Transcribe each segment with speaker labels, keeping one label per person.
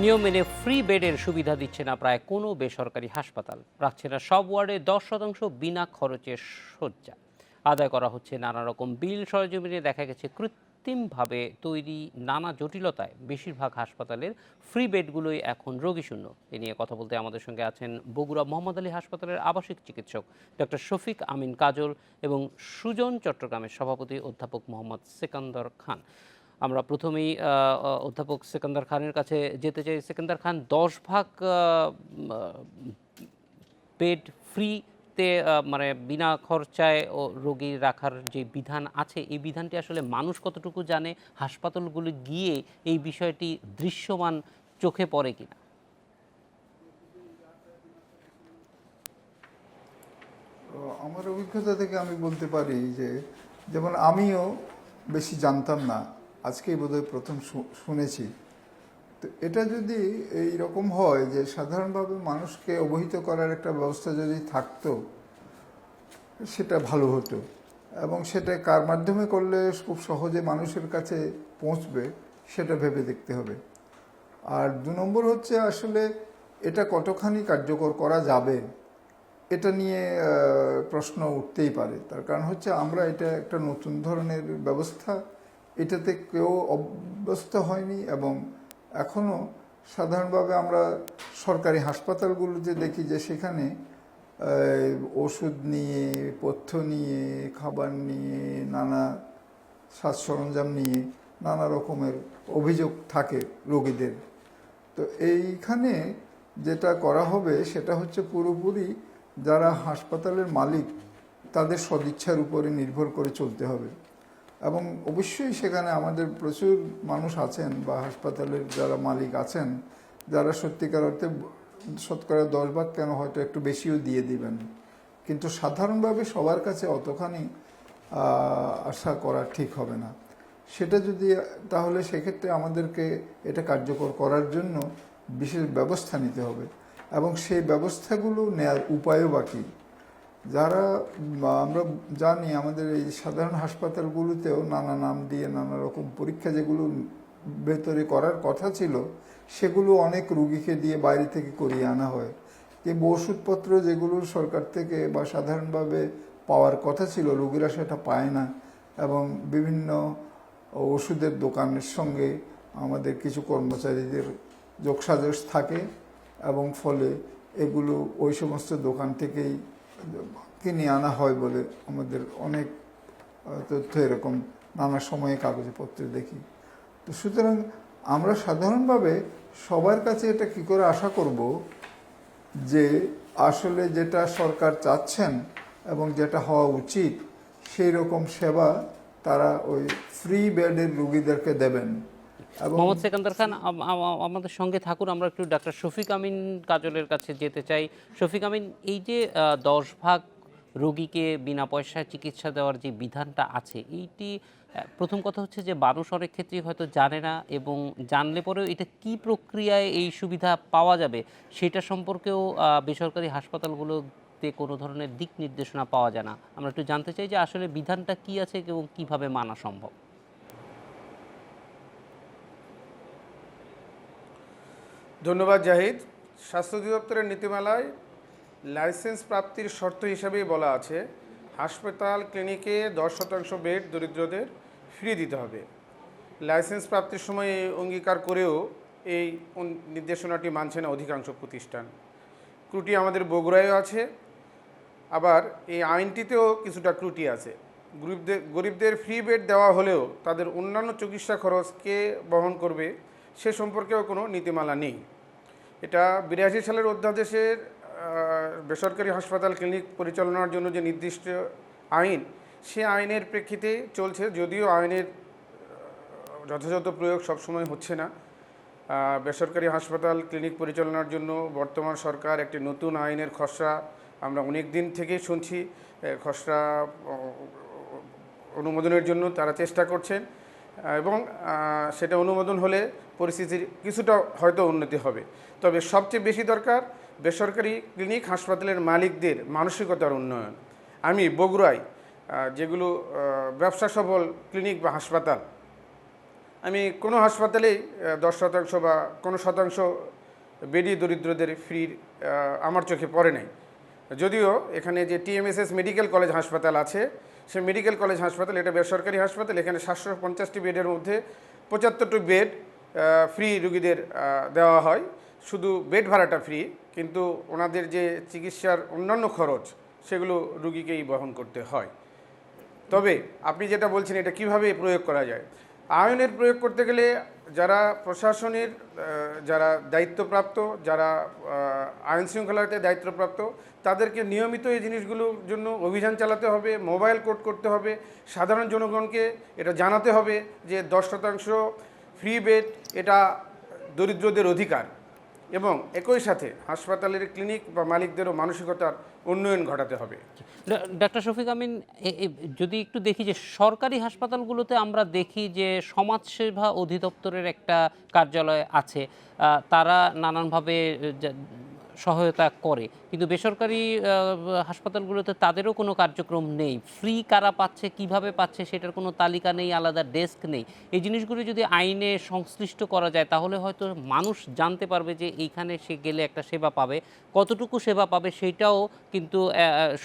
Speaker 1: নিয়ম মেনে ফ্রি বেডের সুবিধা দিচ্ছে না প্রায় কোনো বেসরকারি হাসপাতাল। রাখছে না সব ওয়ার্ডে দশ শতাংশ বিনা খরচে শয্যা। আদায় করা হচ্ছে নানা রকম বিল, সরজমিনে দেখা গেছে কৃত্রিমভাবে তৈরি নানা জটিলতায়। বেশিরভাগ হাসপাতালের ফ্রি বেডগুলোই এখন রোগীশূন্য। এ নিয়ে কথা বলতে আমাদের সঙ্গে আছেন বগুড়া মোহাম্মদ আলী হাসপাতালের আবাসিক চিকিৎসক ডক্টর শফিক আমিন কাজল এবং সুজন চট্টগ্রামের সভাপতি অধ্যাপক মোহাম্মদ সেকান্দর খান। আমরা প্রথমেই অধ্যাপক সেকেন্দার খানের কাছে যেতে চাই। সেকেন্দার খান, দশ ভাগ বেড ফ্রিতে মানে বিনা খরচায় ও রোগী রাখার যে বিধান আছে, এই বিধানটি আসলে মানুষ কতটুকু জানে, হাসপাতালগুলো গিয়ে এই বিষয়টি দৃশ্যমান চোখে পড়ে কিনা?
Speaker 2: আমার অভিজ্ঞতা থেকে আমি বলতে পারি যে, যেমন আমিও বেশি জানতাম না। আজকেই বোধহয় প্রথম শুনেছি। তো এটা যদি এই রকম হয় যে সাধারণভাবে মানুষকে অবহিত করার একটা ব্যবস্থা যদি থাকতো, সেটা ভালো হতো। এবং সেটা কার মাধ্যমে করলে খুব সহজে মানুষের কাছে পৌঁছবে, সেটা ভেবে দেখতে হবে। আর দু নম্বর হচ্ছে আসলে এটা কতখানি কার্যকর করা যাবে, এটা নিয়ে প্রশ্ন উঠতেই পারে। তার কারণ হচ্ছে আমরা এটা একটা নতুন ধরনের ব্যবস্থা এটাতে কেউ অভ্যস্ত হয়নি এবং এখনও সাধারণভাবে আমরা সরকারি হাসপাতালগুলোতে দেখি যে সেখানে ওষুধ নিয়ে, পথ্য নিয়ে, খাবার নিয়ে, নানা সাজ সরঞ্জাম নিয়ে নানা রকমের অভিযোগ থাকে রোগীদের। তো এইখানে যেটা করা হবে সেটা হচ্ছে পুরোপুরি যারা হাসপাতালের মালিক তাদের সদিচ্ছার উপরে নির্ভর করে চলতে হবে। এবং অবশ্যই সেখানে আমাদের প্রচুর মানুষ আছেন বা হাসপাতালের যারা মালিক আছেন, যারা সত্যিকার অর্থে শতকরা দশ ভাগ কেন হয়তো একটু বেশিও দিয়ে দিবেন। কিন্তু সাধারণভাবে সবার কাছে অতখানি আশা করা ঠিক হবে না। সেটা যদি, তাহলে সেক্ষেত্রে আমাদেরকে এটা কার্যকর করার জন্য বিশেষ ব্যবস্থা নিতে হবে। এবং সেই ব্যবস্থাগুলো নেয়ার উপায়ও বাকি যারা আমরা জানি আমাদের এই সাধারণ হাসপাতালগুলোতেও নানা নাম দিয়ে নানা রকম পরীক্ষা যেগুলো ভেতরে করার কথা ছিল, সেগুলো অনেক রুগীকে দিয়ে বাইরে থেকে করিয়ে আনা হয়। কিংবা ওষুধপত্র যেগুলো সরকার থেকে বা সাধারণভাবে পাওয়ার কথা ছিল, রুগীরা সেটা পায় না এবং বিভিন্ন ওষুধের দোকানের সঙ্গে আমাদের কিছু কর্মচারীদের যোগসাজশ থাকে এবং ফলে এগুলো ওই সমস্ত দোকান থেকেই কিনে আনা হয় বলে আমাদের অনেক তথ্য এরকম, নানা সময়ে কাগজে পত্রে দেখি। তো সুতরাং আমরা সাধারণভাবে সবার কাছে এটা কি করে আশা করব যে আসলে যেটা সরকার চাচ্ছেন এবং যেটা হওয়া উচিত, সেই রকম সেবা তারা ওই ফ্রি বেডের রুগীদেরকে দেবেন।
Speaker 1: মোহাম্মদ সেকান্দার খান, আম- আম- আমাদের সঙ্গে থাকুন। আমরা একটু ডাক্তার শফিক আমিন কাজলের কাছে যেতে চাই। শফিক আমিন, এই যে দশ ভাগ রোগীকে বিনা পয়সায় চিকিৎসা দেওয়ার যে বিধানটা আছে, এইটি প্রথম কথা হচ্ছে যে মানুষ অনেক ক্ষেত্রেই হয়তো জানে না এবং জানলে পরেও এটা কি প্রক্রিয়ায় এই সুবিধা পাওয়া যাবে, সেটা সম্পর্কেও বেসরকারি হাসপাতালগুলোতে কোনো ধরনের দিক নির্দেশনা পাওয়া যায় না। আমরা একটু জানতে চাই যে আসলে বিধানটা কি আছে এবং কীভাবে মানা সম্ভব?
Speaker 3: ধন্যবাদ, জাহিদ। স্বাস্থ্য অধিদপ্তরের নীতিমালায় লাইসেন্স প্রাপ্তির শর্ত হিসাবেই বলা আছে, হাসপাতাল, ক্লিনিকে দশ শতাংশ বেড দরিদ্রদের ফ্রি দিতে হবে। লাইসেন্স প্রাপ্তির সময় অঙ্গীকার করেও এই নির্দেশনাটি মানছে না অধিকাংশ প্রতিষ্ঠান। ত্রুটি আমাদের বগুড়ায়ও আছে, আবার এই আইনটিতেও কিছুটা ত্রুটি আছে। গরিবদের গরিবদের ফ্রি বেড দেওয়া হলেও তাদের অন্যান্য চিকিৎসা খরচ কে বহন করবে সে সম্পর্কেও কোনো নীতিমালা নেই। এটা বিরাশি সালের অধ্যাদেশের বেসরকারি হাসপাতাল ক্লিনিক পরিচালনার জন্য যে নির্দিষ্ট আইন, সে আইনের প্রেক্ষিতে চলছে। যদিও আইনের যথাযথ প্রয়োগ সবসময় হচ্ছে না। বেসরকারি হাসপাতাল ক্লিনিক পরিচালনার জন্য বর্তমান সরকার একটি নতুন আইনের খসড়া আমরা অনেক দিন থেকেই শুনছি। খসড়া অনুমোদনের জন্য তারা চেষ্টা করছেন। এবং সেটা অনুমোদন হলে পরিস্থিতির কিছুটা হয়তো উন্নতি হবে। তবে সবচেয়ে বেশি দরকার বেসরকারি ক্লিনিক হাসপাতালের মালিকদের মানসিকতার উন্নয়ন। আমি বগুড়ায় যেগুলো ব্যবসা সফল ক্লিনিক বা হাসপাতাল, আমি কোনো হাসপাতালেই দশ শতাংশ বা কোনো শতাংশ বেডি দরিদ্রদের ফ্রি আমার চোখে পড়ে নাই। যদিও এখানে যে টিএমএসএস মেডিকেল কলেজ হাসপাতাল আছে, সে মেডিকেল কলেজ হাসপাতাল, এটা বেসরকারি হাসপাতাল, এখানে সাতশো পঞ্চাশটি বেডের মধ্যে পঁচাত্তরটি বেড ফ্রি রুগীদের দেওয়া হয়। শুধু বেড ভাড়াটা ফ্রি, কিন্তু ওনাদের যে চিকিৎসার অন্যান্য খরচ, সেগুলো রুগীকেই বহন করতে হয়। তবে আপনি যেটা বলছেন, এটা কীভাবে প্রয়োগ করা যায়? আয়নের প্রয়োগ করতে গেলে যারা প্রশাসনের যারা দায়িত্বপ্রাপ্ত, যারা আইন শৃঙ্খলাতে দায়িত্বপ্রাপ্ত, তাদেরকে নিয়মিত এই জিনিসগুলোর জন্য অভিযান চালাতে হবে, মোবাইল কোড করতে হবে, সাধারণ জনগণকে এটা জানাতে হবে যে দশ শতাংশ ফ্রি বেড এটা দরিদ্রদের অধিকার। এবং একই সাথে হাসপাতালের ক্লিনিক বা মালিকদেরও মানসিকতার উন্নয়ন ঘটাতে হবে।
Speaker 1: ডাক্তার শফিক আমিন যদি একটু দেখি যে সরকারি হাসপাতালগুলোতে আমরা দেখি যে সমাজসেবা অধিদপ্তরের একটা কার্যালয় আছে তারা নানানভাবে সহায়তা করে। কিন্তু বেসরকারি হাসপাতালগুলোতে তাদেরও কোনো কার্যক্রম নেই। ফ্রি কারা পাচ্ছে, কীভাবে পাচ্ছে, সেটার কোনো তালিকা নেই, আলাদা ডেস্ক নেই। এই জিনিসগুলো যদি আইনে সংশ্লিষ্ট করা যায়, তাহলে হয়তো মানুষ জানতে পারবে যে এইখানে সে গেলে একটা সেবা পাবে। কতটুকু সেবা পাবে, সেটাও কিন্তু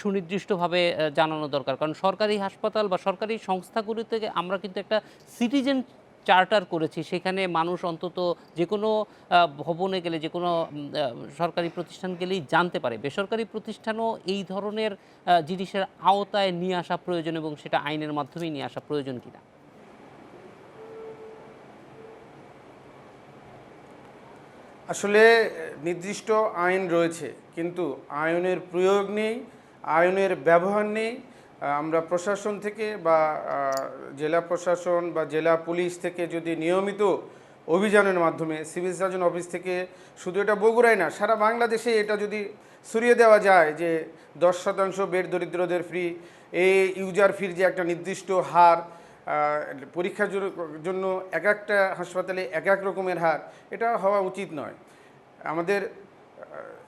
Speaker 1: সুনির্দিষ্টভাবে জানানো দরকার। কারণ সরকারি হাসপাতাল বা সরকারি সংস্থাগুলি থেকে আমরা কিন্তু একটা সিটিজেন চার্টার করেছি। সেখানে মানুষ অন্তত যে কোনো ভবনে গেলে যে কোনো সরকারি প্রতিষ্ঠান গেলেই জানতে পারে। বেসরকারি প্রতিষ্ঠানও এই ধরনের জিনিসের আওতায় নিয়ে আসা প্রয়োজন এবং সেটা আইনের মাধ্যমেই নিয়ে আসা প্রয়োজন কিনা।
Speaker 3: আসলে, নির্দিষ্ট আইন রয়েছে, কিন্তু আইনের প্রয়োগ নেই, আইনের ব্যবহার নেই আমরা প্রশাসন থেকে বা জেলা প্রশাসন বা জেলা পুলিশ থেকে যদি নিয়মিত অভিযানের মাধ্যমে সিভিল সার্জন অফিস থেকে শুধু এটা বগুড়ায় না, সারা বাংলাদেশে এটা যদি সরিয়ে দেওয়া যায় যে দশ শতাংশ বেড দরিদ্রদের ফ্রি এই ইউজার ফির যে একটা নির্দিষ্ট হার পরীক্ষার জন্য এক একটা হাসপাতালে এক এক রকমের হার, এটা হওয়া উচিত নয়। আমাদের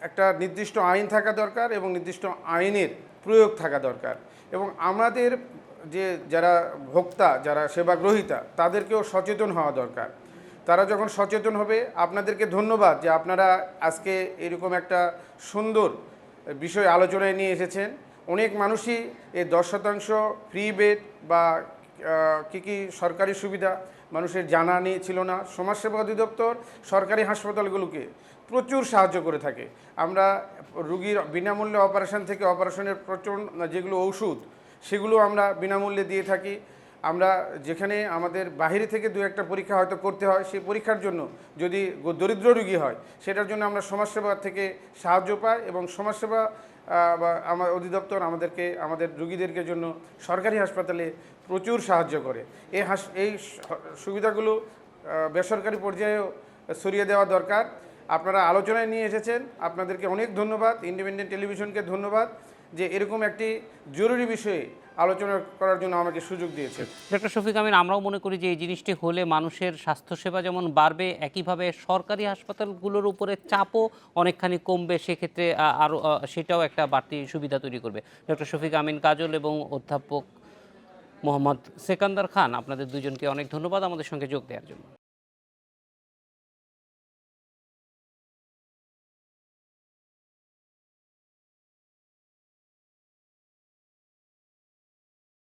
Speaker 3: একটা নির্দিষ্ট আইন থাকা দরকার এবং নির্দিষ্ট আইনের প্রয়োগ থাকা দরকার। এবং আমাদের যে যারা ভোক্তা, যারা সেবা গ্রহীতা তাদেরকেও সচেতন হওয়া দরকার। তারা যখন সচেতন হবে, আপনাদেরকে ধন্যবাদ যে আপনারা আজকে এরকম একটা সুন্দর বিষয় আলোচনায় নিয়ে এসেছেন। অনেক মানুষই এই দশ শতাংশ ফ্রি বেড বা কি কি সরকারি সুবিধা মানুষের জানা নেই ছিল না। সমাজসেবা অধিদপ্তর, সরকারি হাসপাতালগুলোকে প্রচুর সাহায্য করে থাকে। আমরা রুগীর বিনামূল্যে অপারেশন থেকে অপারেশনের প্রচুর যেগুলো ওষুধ সেগুলো আমরা বিনামূল্যে দিয়ে থাকি। আমরা যেখানে আমাদের বাহিরে থেকে দু একটা পরীক্ষা হয়তো করতে হয়, সেই পরীক্ষার জন্য যদি দরিদ্র রুগী হয়, সেটার জন্য আমরা সমাজসেবা থেকে সাহায্য পাই এবং সমাজসেবা বা আমার অধিদপ্তর আমাদেরকে, আমাদের রুগীদেরকে জন্য সরকারি হাসপাতালে প্রচুর সাহায্য করে। এই হাস এই সুবিধাগুলো বেসরকারি পর্যায়েও সরিয়ে দেওয়া দরকার। আপনারা আলোচনায় নিয়ে এসেছেন। আপনাদেরকে অনেক ধন্যবাদ। ইন্ডিপেন্ডেন্ট টেলিভিশনকে ধন্যবাদ যে এরকম একটি জরুরি বিষয়ে আলোচনা করার জন্য আমাকে সুযোগ দিয়েছে
Speaker 1: ডক্টর শফিক আমিন, আমরাও মনে করি যে এই জিনিসটি হলে মানুষের স্বাস্থ্যসেবা যেমন বাড়বে, একইভাবে সরকারি হাসপাতালগুলোর উপরে চাপও অনেকখানি কমবে। সেক্ষেত্রে আরও সেটাও একটা বাড়তি সুবিধা তৈরি করবে। ডক্টর শফিক আমিন কাজল এবং অধ্যাপক মোহাম্মদ সেকান্দার খান, আপনাদের দুজনকে অনেক ধন্যবাদ আমাদের সঙ্গে যোগ দেওয়ার জন্য।